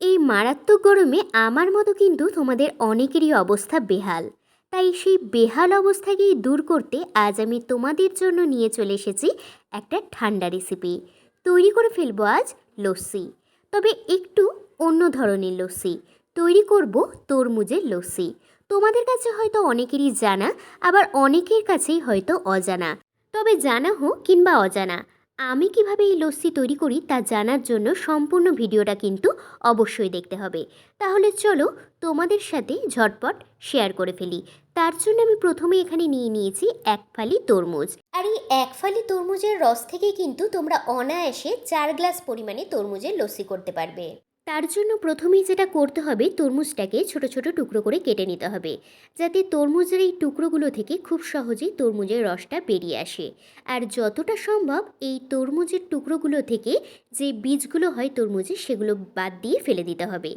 এই মারাত্মক গরমে আমার মতো কিন্তু তোমাদের অনেকেরই অবস্থা বেহাল। তাই সেই বেহাল অবস্থাকেই দূর করতে আজ আমি তোমাদের জন্য নিয়ে চলে এসেছি একটা ঠান্ডা রেসিপি তৈরি করে ফেলব আজ লস্যি। তবে একটু অন্য ধরনের লস্যি। তৈরি করব তরমুজের লস্যি। তোমাদের কাছে হয়তো অনেকেরই জানা, আবার অনেকের কাছেই হয়তো অজানা। তবে জানা হোক কিংবা অজানা আমি কীভাবে এই লস্যি তৈরি করি তা জানার জন্য সম্পূর্ণ ভিডিওটা কিন্তু অবশ্যই দেখতে হবে। তাহলে চলো তোমাদের সাথে ঝটপট শেয়ার করে ফেলি। তার জন্য আমি প্রথমে এখানে নিয়ে নিয়েছি এক ফালি তরমুজ। আর এই এক ফালি তরমুজের রস থেকে কিন্তু তোমরা অনায়াসে চার গ্লাস পরিমাণে তরমুজের লস্যি করতে পারবে। তার জন্য প্রথমেই যেটা করতে হবে, তরমুজটাকে ছোট ছোট টুকরো করে কেটে নিতে হবে। যাতে তরমুজের এই টুকরোগুলো থেকে খুব সহজেই তরমুজের রসটা বেরিয়ে আসে। আর যতটা সম্ভব এই তরমুজের টুকরোগুলো থেকে যে বীজগুলো হয় তরমুজে, সেগুলো বাদ দিয়ে ফেলে দিতে হবে।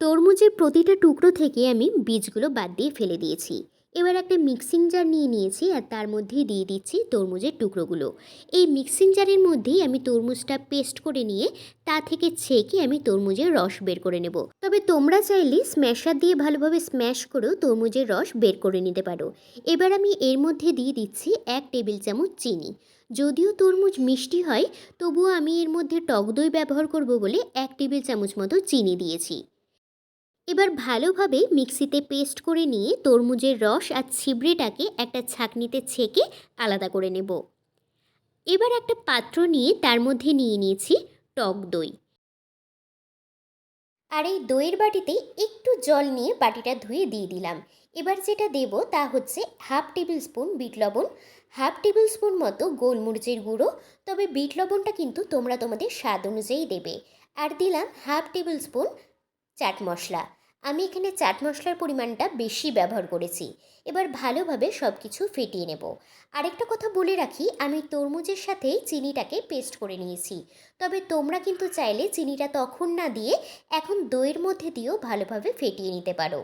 তরমুজের প্রতিটা টুকরো থেকে আমি বীজগুলো বাদ দিয়ে ফেলে দিয়েছি। এবার একটা মিক্সিং জার নিয়ে নিয়েছি আর তার মধ্যে দিয়ে দিচ্ছি তরমুজের টুকরোগুলো। এই মিক্সিং জারের মধ্যেই আমি তরমুজটা পেস্ট করে নিয়ে তা থেকে ছেঁকে আমি তরমুজের রস বের করে নেব। তবে তোমরা চাইলে স্ম্যাশার দিয়ে ভালোভাবে স্ম্যাশ করেও তরমুজের রস বের করে নিতে পারো। এবার আমি এর মধ্যে দিয়ে দিচ্ছি এক টেবিল চামচ চিনি। যদিও তরমুজ মিষ্টি হয়, তবুও আমি এর মধ্যে টক দই ব্যবহার করব বলে এক টেবিল চামচ মতো চিনি দিয়েছি। এবার ভালোভাবে মিক্সিতে পেস্ট করে নিয়ে তরমুজের রস আর ছিবড়েটাকে একটা ছাঁকনিতে ছেঁকে আলাদা করে নেব। এবার একটা পাত্র নিয়ে তার মধ্যে নিয়ে নিয়েছি টক দই। আর এই দইয়ের বাটিতে একটু জল নিয়ে বাটিটা ধুয়ে দিয়ে দিলাম। এবার যেটা দেব তা হচ্ছে হাফ টেবিল স্পুন বিট লবণ, হাফ টেবিল স্পুন মতো গোলমরিচের গুঁড়ো, তবে বিট লবণটা কিন্তু তোমরা তোমাদের স্বাদ অনুযায়ী দেবে। আর দিলাম half tablespoon chaat masala. আমি এখানে চাট মশলার পরিমাণটা বেশি ব্যবহার করেছি। এবার ভালোভাবে সব কিছু ফেটিয়ে নেব। আরেকটা কথা বলে রাখি, আমি তরমুজের সাথে চিনিটাকে পেস্ট করে নিয়েছি। তবে তোমরা কিন্তু চাইলে চিনিটা তখন না দিয়ে এখন দইয়ের মধ্যে দিয়েও ভালোভাবে ফেটিয়ে নিতে পারো।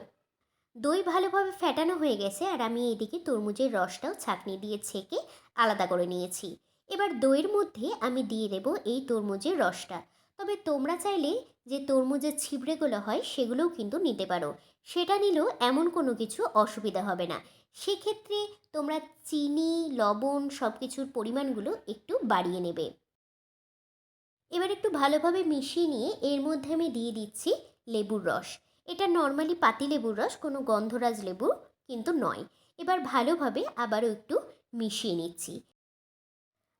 দই ভালোভাবে ফেটানো হয়ে গেছে আর আমি এদিকে তরমুজের রসটাও ছাঁকনি দিয়ে ছেঁকে আলাদা করে নিয়েছি। এবার দইয়ের মধ্যে আমি দিয়ে দেব এই তরমুজের রসটা। তবে তোমরা চাইলে যে তরমুজের ছিবড়েগুলো হয় সেগুলোও কিন্তু নিতে পারো। সেটা নিলেও এমন কোনো কিছু অসুবিধা হবে না। সেক্ষেত্রে তোমরা চিনি, লবণ সব কিছুর পরিমাণগুলো একটু বাড়িয়ে নেবে। এবার একটু ভালোভাবে মিশিয়ে নিয়ে এর মধ্যে আমি দিয়ে দিচ্ছি লেবুর রস। এটা নর্মালি পাতি লেবুর রস, কোনো গন্ধরাজ লেবু কিন্তু নয়। এবার ভালোভাবে আবারও একটু মিশিয়ে নিচ্ছি।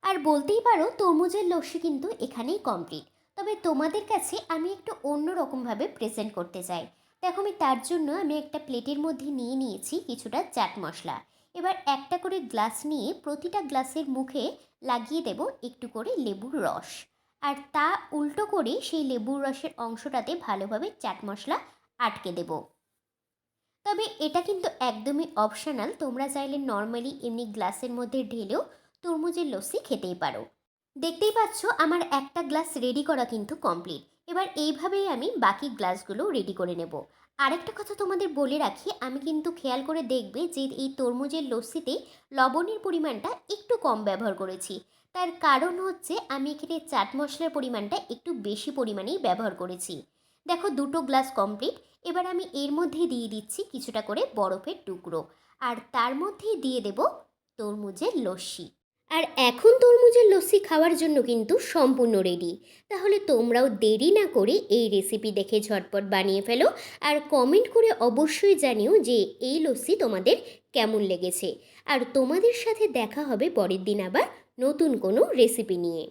আর বলতেই পারো, তরমুজের লস্যি কিন্তু এখানেই কমপ্লিট তবে তোমাদের কাছে আমি একটু অন্য রকমভাবে প্রেজেন্ট করতে চাই। দেখো আমি তার জন্য আমি একটা প্লেটের মধ্যে নিয়ে নিয়েছি কিছুটা চাট মশলা। এবার একটা করে গ্লাস নিয়ে প্রতিটা গ্লাসের মুখে লাগিয়ে দেব একটু করে লেবুর রস। আর তা উল্টো করে সেই লেবুর রসের অংশটাতে ভালোভাবে চাট মশলা আটকে দেব। তবে এটা কিন্তু একদমই অপশনাল তোমরা চাইলে নর্মালি এমনি গ্লাসের মধ্যে ঢেলেও তরমুজের লস্যি খেতেই পারো। দেখতেই পাচ্ছ, আমার একটা গ্লাস রেডি করা কিন্তু কমপ্লিট এবার এইভাবেই আমি বাকি গ্লাসগুলো রেডি করে নেব। আরেকটা কথা তোমাদের বলে রাখি, আমি কিন্তু খেয়াল করে দেখবে যে এই তরমুজের লস্যিতে লবণের পরিমাণটা একটু কম ব্যবহার করেছি। তার কারণ হচ্ছে, আমি এখানে চাট মশলার পরিমাণটা একটু বেশি পরিমাণেই ব্যবহার করেছি। দেখো, দুটো গ্লাস কমপ্লিট এবার আমি এর মধ্যে দিয়ে দিচ্ছি কিছুটা করে বরফের টুকরো। আর তার মধ্যেই দিয়ে দেব তরমুজের লস্যি। আর এখন তরমুজের লস্যি খাওয়ার জন্য কিন্তু সম্পূর্ণ রেডি তাহলে তোমরাও দেরি না করে এই রেসিপি দেখে ঝটপট বানিয়ে ফেলো আর কমেন্ট করে অবশ্যই জানিও যে এই লস্যি তোমাদের কেমন লেগেছে। আর তোমাদের সাথে দেখা হবে পরের দিন আবার নতুন কোনো রেসিপি নিয়ে।